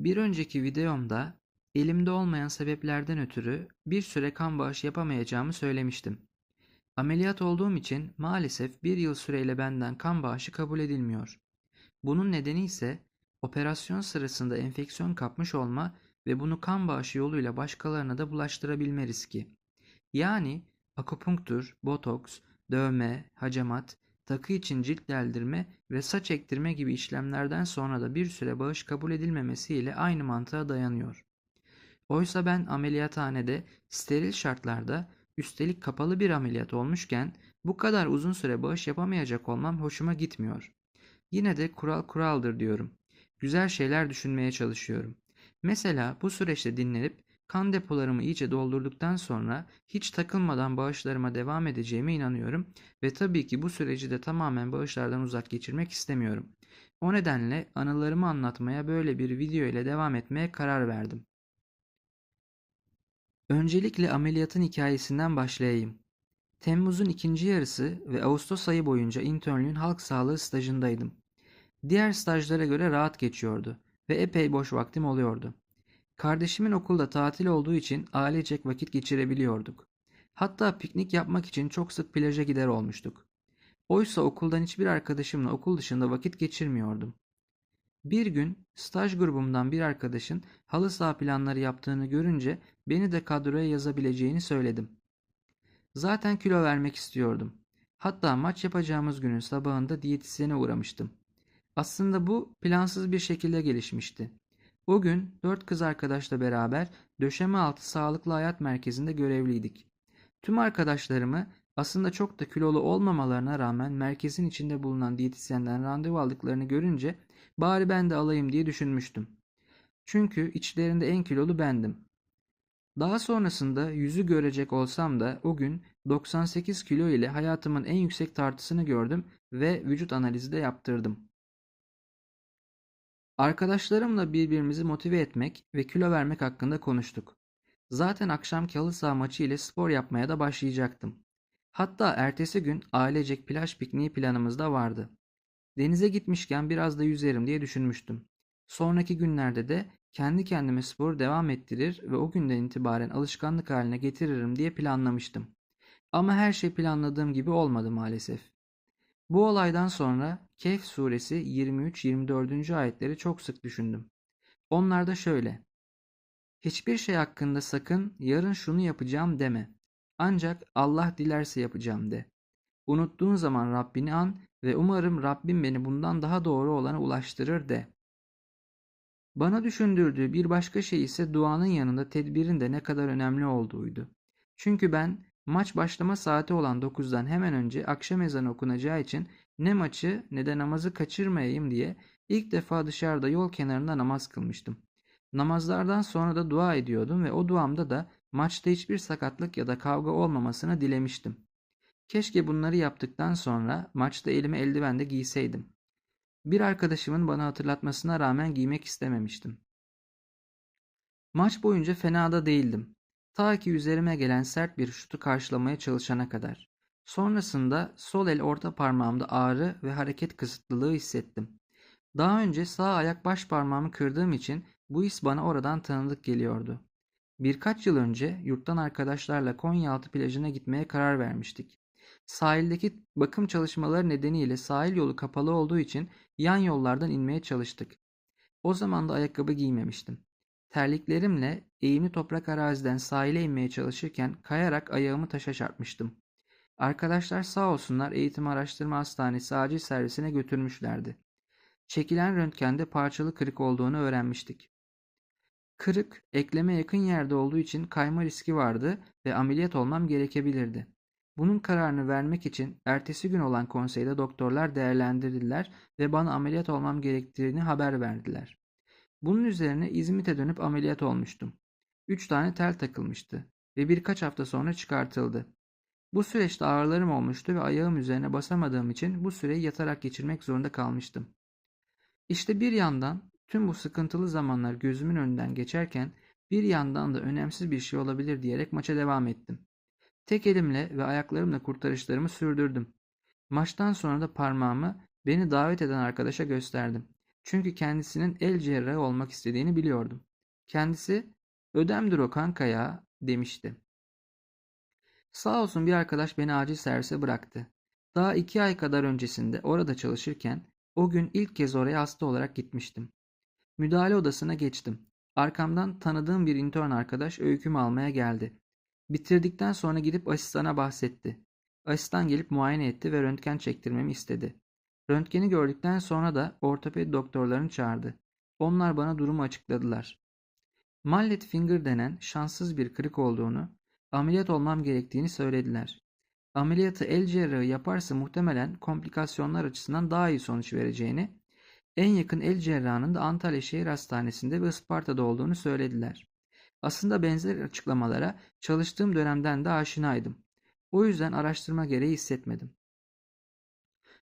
Bir önceki videomda elimde olmayan sebeplerden ötürü bir süre kan bağışı yapamayacağımı söylemiştim. Ameliyat olduğum için maalesef bir yıl süreyle benden kan bağışı kabul edilmiyor. Bunun nedeni ise operasyon sırasında enfeksiyon kapmış olma ve bunu kan bağışı yoluyla başkalarına da bulaştırabilme riski. Yani akupunktur, botoks, dövme, hacamat, takı için cilt deldirme ve saç ektirme gibi işlemlerden sonra da bir süre bağış kabul edilmemesiyle aynı mantığa dayanıyor. Oysa ben ameliyathanede steril şartlarda üstelik kapalı bir ameliyat olmuşken bu kadar uzun süre bağış yapamayacak olmam hoşuma gitmiyor. Yine de kural kuraldır diyorum. Güzel şeyler düşünmeye çalışıyorum. Mesela bu süreçte dinlenip kan depolarımı iyice doldurduktan sonra hiç takılmadan bağışlarıma devam edeceğime inanıyorum ve tabii ki bu süreci de tamamen bağışlardan uzak geçirmek istemiyorum. O nedenle anılarımı anlatmaya böyle bir video ile devam etmeye karar verdim. Öncelikle ameliyatın hikayesinden başlayayım. Temmuz'un ikinci yarısı ve Ağustos ayı boyunca internlüğün halk sağlığı stajındaydım. Diğer stajlara göre rahat geçiyordu ve epey boş vaktim oluyordu. Kardeşimin okulda tatil olduğu için ailecek vakit geçirebiliyorduk. Hatta piknik yapmak için çok sık plaja gider olmuştuk. Oysa okuldan hiçbir arkadaşımla okul dışında vakit geçirmiyordum. Bir gün staj grubumdan bir arkadaşın halı saha planları yaptığını görünce beni de kadroya yazabileceğini söyledim. Zaten kilo vermek istiyordum. Hatta maç yapacağımız günün sabahında diyetisyene uğramıştım. Aslında bu plansız bir şekilde gelişmişti. O gün dört kız arkadaşla beraber döşeme altı sağlıklı hayat merkezinde görevliydik. Tüm arkadaşlarımı aslında çok da kilolu olmamalarına rağmen merkezin içinde bulunan diyetisyenden randevu aldıklarını görünce bari ben de alayım diye düşünmüştüm. Çünkü içlerinde en kilolu bendim. Daha sonrasında yüzü görecek olsam da o gün 98 kilo ile hayatımın en yüksek tartısını gördüm ve vücut analizi de yaptırdım. Arkadaşlarımla birbirimizi motive etmek ve kilo vermek hakkında konuştuk. Zaten akşamki halı saha maçı ile spor yapmaya da başlayacaktım. Hatta ertesi gün ailecek plaj pikniği planımızda vardı. Denize gitmişken biraz da yüzerim diye düşünmüştüm. Sonraki günlerde de kendi kendime sporu devam ettirir ve o günden itibaren alışkanlık haline getiririm diye planlamıştım. Ama her şey planladığım gibi olmadı maalesef. Bu olaydan sonra Kehf suresi 23-24. ayetleri çok sık düşündüm. Onlar da şöyle. Hiçbir şey hakkında sakın yarın şunu yapacağım deme. Ancak Allah dilerse yapacağım de. Unuttuğun zaman Rabbini an ve umarım Rabbim beni bundan daha doğru olana ulaştırır de. Bana düşündürdüğü bir başka şey ise duanın yanında tedbirin de ne kadar önemli olduğuydu. Çünkü ben maç başlama saati olan 9'dan hemen önce akşam ezanı okunacağı için ne maçı ne de namazı kaçırmayayım diye ilk defa dışarıda yol kenarında namaz kılmıştım. Namazlardan sonra da dua ediyordum ve o duamda da maçta hiçbir sakatlık ya da kavga olmamasını dilemiştim. Keşke bunları yaptıktan sonra maçta elime eldiven de giyseydim. Bir arkadaşımın bana hatırlatmasına rağmen giymek istememiştim. Maç boyunca fena da değildim. Ta ki üzerime gelen sert bir şutu karşılamaya çalışana kadar. Sonrasında sol el orta parmağımda ağrı ve hareket kısıtlılığı hissettim. Daha önce sağ ayak baş parmağımı kırdığım için bu his bana oradan tanıdık geliyordu. Birkaç yıl önce yurttan arkadaşlarla Konyaaltı plajına gitmeye karar vermiştik. Sahildeki bakım çalışmaları nedeniyle sahil yolu kapalı olduğu için yan yollardan inmeye çalıştık. O zaman da ayakkabı giymemiştim. Terliklerimle eğimli toprak araziden sahile inmeye çalışırken kayarak ayağımı taşa çarpmıştım. Arkadaşlar sağ olsunlar eğitim araştırma hastanesi acil servisine götürmüşlerdi. Çekilen röntgende parçalı kırık olduğunu öğrenmiştik. Kırık, ekleme yakın yerde olduğu için kayma riski vardı ve ameliyat olmam gerekebilirdi. Bunun kararını vermek için ertesi gün olan konseyde doktorlar değerlendirdiler ve bana ameliyat olmam gerektiğini haber verdiler. Bunun üzerine İzmit'e dönüp ameliyat olmuştum. Üç tane tel takılmıştı ve birkaç hafta sonra çıkartıldı. Bu süreçte ağrılarım olmuştu ve ayağım üzerine basamadığım için bu süreyi yatarak geçirmek zorunda kalmıştım. İşte bir yandan tüm bu sıkıntılı zamanlar gözümün önünden geçerken bir yandan da önemsiz bir şey olabilir diyerek maça devam ettim. Tek elimle ve ayaklarımla kurtarışlarımı sürdürdüm. Maçtan sonra da parmağımı beni davet eden arkadaşa gösterdim. Çünkü kendisinin el cerrahı olmak istediğini biliyordum. Kendisi ödemdir o kanka ya demişti. Sağ olsun bir arkadaş beni acil servise bıraktı. Daha iki ay kadar öncesinde orada çalışırken o gün ilk kez oraya hasta olarak gitmiştim. Müdahale odasına geçtim. Arkamdan tanıdığım bir intern arkadaş öykümü almaya geldi. Bitirdikten sonra gidip asistana bahsetti. Asistan gelip muayene etti ve röntgen çektirmemi istedi. Röntgeni gördükten sonra da ortopedi doktorlarını çağırdı. Onlar bana durumu açıkladılar. Mallet finger denen şanssız bir kırık olduğunu, ameliyat olmam gerektiğini söylediler. Ameliyatı el cerrahı yaparsa muhtemelen komplikasyonlar açısından daha iyi sonuç vereceğini, en yakın el cerrahının da Antalya Şehir Hastanesi'nde ve Isparta'da olduğunu söylediler. Aslında benzer açıklamalara çalıştığım dönemden de aşinaydım. O yüzden araştırma gereği hissetmedim.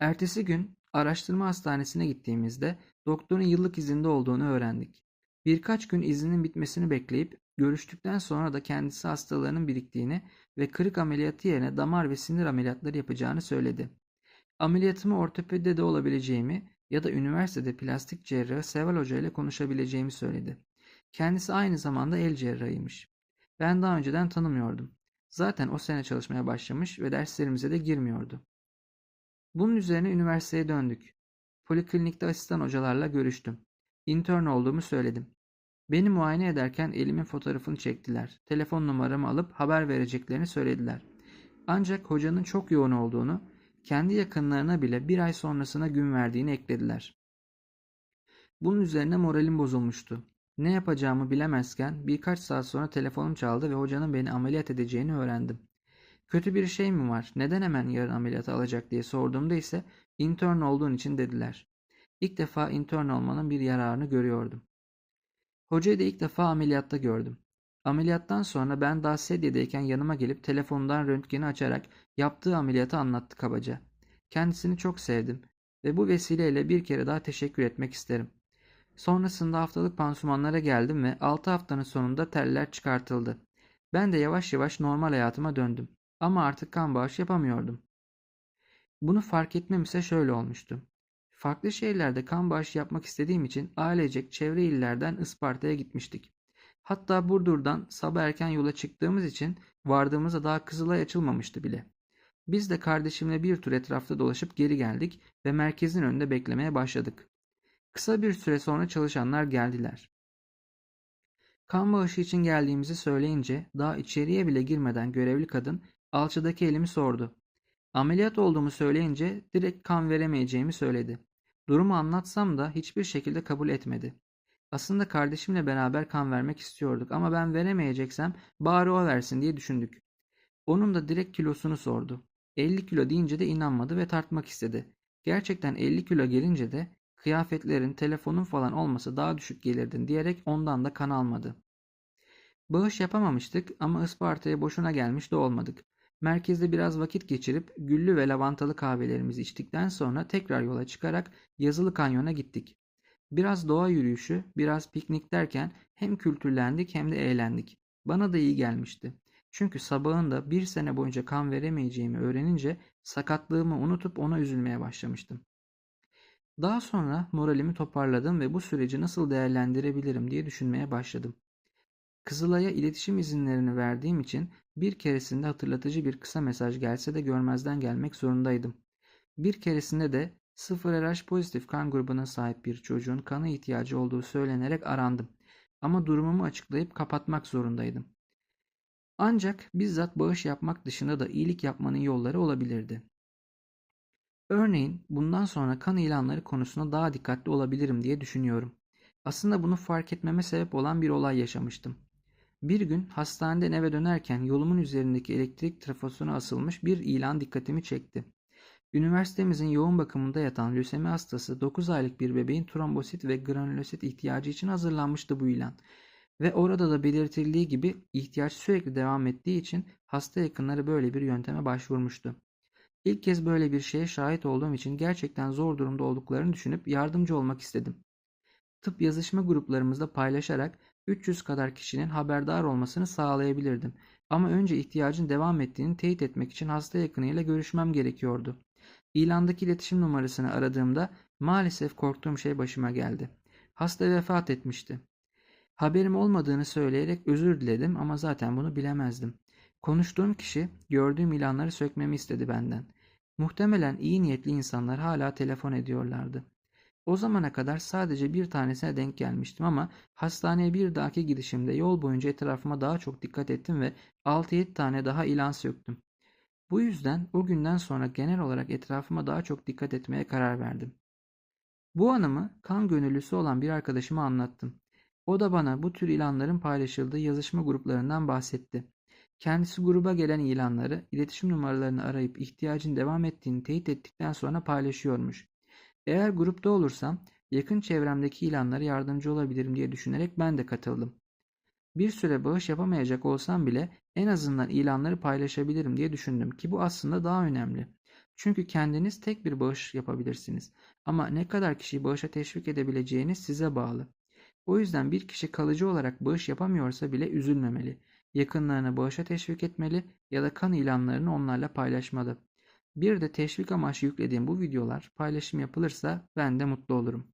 Ertesi gün araştırma hastanesine gittiğimizde doktorun yıllık izinde olduğunu öğrendik. Birkaç gün izinin bitmesini bekleyip görüştükten sonra da kendisi hastalarının biriktiğini ve kırık ameliyatı yerine damar ve sinir ameliyatları yapacağını söyledi. Ameliyatımı ortopedide de olabileceğimi ya da üniversitede plastik cerrahı Seval Hoca ile konuşabileceğimi söyledi. Kendisi aynı zamanda el cerrahıymış. Ben daha önceden tanımıyordum. Zaten o sene çalışmaya başlamış ve derslerimize de girmiyordu. Bunun üzerine üniversiteye döndük. Poliklinikte asistan hocalarla görüştüm. İntern olduğumu söyledim. Beni muayene ederken elimin fotoğrafını çektiler. Telefon numaramı alıp haber vereceklerini söylediler. Ancak hocanın çok yoğun olduğunu, kendi yakınlarına bile bir ay sonrasına gün verdiğini eklediler. Bunun üzerine moralim bozulmuştu. Ne yapacağımı bilemezken birkaç saat sonra telefonum çaldı ve hocanın beni ameliyat edeceğini öğrendim. Kötü bir şey mi var? Neden hemen yarın ameliyata alacak diye sorduğumda ise intern olduğun için dediler. İlk defa intern olmanın bir yararını görüyordum. Hocayı da ilk defa ameliyatta gördüm. Ameliyattan sonra ben daha sedyedeyken yanıma gelip telefondan röntgeni açarak yaptığı ameliyatı anlattı kabaca. Kendisini çok sevdim ve bu vesileyle bir kere daha teşekkür etmek isterim. Sonrasında haftalık pansumanlara geldim ve 6 haftanın sonunda teller çıkartıldı. Ben de yavaş yavaş normal hayatıma döndüm. Ama artık kan bağış yapamıyordum. Bunu fark etmem ise şöyle olmuştu. Farklı şehirlerde kan bağışı yapmak istediğim için ailecek çevre illerden Isparta'ya gitmiştik. Hatta Burdur'dan sabah erken yola çıktığımız için vardığımızda daha Kızılay açılmamıştı bile. Biz de kardeşimle bir tur etrafta dolaşıp geri geldik ve merkezin önünde beklemeye başladık. Kısa bir süre sonra çalışanlar geldiler. Kan bağışı için geldiğimizi söyleyince daha içeriye bile girmeden görevli kadın alçıdaki elimi sordu. Ameliyat olduğumu söyleyince direkt kan veremeyeceğimi söyledi. Durumu anlatsam da hiçbir şekilde kabul etmedi. Aslında kardeşimle beraber kan vermek istiyorduk ama ben veremeyeceksem bari o versin diye düşündük. Onun da direkt kilosunu sordu. 50 kilo deyince de inanmadı ve tartmak istedi. Gerçekten 50 kilo gelince de kıyafetlerin, telefonun falan olması daha düşük gelirdin diyerek ondan da kan almadı. Bağış yapamamıştık ama Isparta'ya boşuna gelmiş de olmadık. Merkezde biraz vakit geçirip güllü ve lavantalı kahvelerimizi içtikten sonra tekrar yola çıkarak Yazılı Kanyon'a gittik. Biraz doğa yürüyüşü, biraz piknik derken hem kültürlendik hem de eğlendik. Bana da iyi gelmişti. Çünkü sabahında bir sene boyunca kan veremeyeceğimi öğrenince sakatlığımı unutup ona üzülmeye başlamıştım. Daha sonra moralimi toparladım ve bu süreci nasıl değerlendirebilirim diye düşünmeye başladım. Kızılay'a iletişim izinlerini verdiğim için bir keresinde hatırlatıcı bir kısa mesaj gelse de görmezden gelmek zorundaydım. Bir keresinde de 0 RH pozitif kan grubuna sahip bir çocuğun kana ihtiyacı olduğu söylenerek arandım. Ama durumumu açıklayıp kapatmak zorundaydım. Ancak bizzat bağış yapmak dışında da iyilik yapmanın yolları olabilirdi. Örneğin bundan sonra kan ilanları konusunda daha dikkatli olabilirim diye düşünüyorum. Aslında bunu fark etmeme sebep olan bir olay yaşamıştım. Bir gün hastaneden eve dönerken yolumun üzerindeki elektrik trafosuna asılmış bir ilan dikkatimi çekti. Üniversitemizin yoğun bakımında yatan lösemi hastası 9 aylık bir bebeğin trombosit ve granülosit ihtiyacı için hazırlanmıştı bu ilan. Ve orada da belirtildiği gibi ihtiyaç sürekli devam ettiği için hasta yakınları böyle bir yönteme başvurmuştu. İlk kez böyle bir şeye şahit olduğum için gerçekten zor durumda olduklarını düşünüp yardımcı olmak istedim. Tıp yazışma gruplarımızda paylaşarak 300 kadar kişinin haberdar olmasını sağlayabilirdim. Ama önce ihtiyacın devam ettiğini teyit etmek için hasta yakınıyla görüşmem gerekiyordu. İlandaki iletişim numarasını aradığımda Maalesef korktuğum şey başıma geldi. Hasta vefat etmişti. Haberim olmadığını söyleyerek özür diledim ama zaten bunu bilemezdim. Konuştuğum kişi gördüğüm ilanları sökmemi istedi benden. Muhtemelen iyi niyetli insanlar hala telefon ediyorlardı. O zamana kadar sadece bir tanesine denk gelmiştim ama hastaneye bir dahaki gidişimde yol boyunca etrafıma daha çok dikkat ettim ve 6-7 tane daha ilan söktüm. Bu yüzden o günden sonra genel olarak etrafıma daha çok dikkat etmeye karar verdim. Bu anımı kan gönüllüsü olan bir arkadaşıma anlattım. O da bana bu tür ilanların paylaşıldığı yazışma gruplarından bahsetti. Kendisi gruba gelen ilanları, iletişim numaralarını arayıp ihtiyacın devam ettiğini teyit ettikten sonra paylaşıyormuş. Eğer grupta olursam yakın çevremdeki ilanlara yardımcı olabilirim diye düşünerek ben de katıldım. Bir süre bağış yapamayacak olsam bile en azından ilanları paylaşabilirim diye düşündüm ki bu aslında daha önemli. Çünkü kendiniz tek bir bağış yapabilirsiniz ama ne kadar kişiyi bağışa teşvik edebileceğiniz size bağlı. O yüzden bir kişi kalıcı olarak bağış yapamıyorsa bile üzülmemeli. Yakınlarını bağışa teşvik etmeli ya da kan ilanlarını onlarla paylaşmalı. Bir de teşvik amaçlı yüklediğim bu videolar paylaşım yapılırsa ben de mutlu olurum.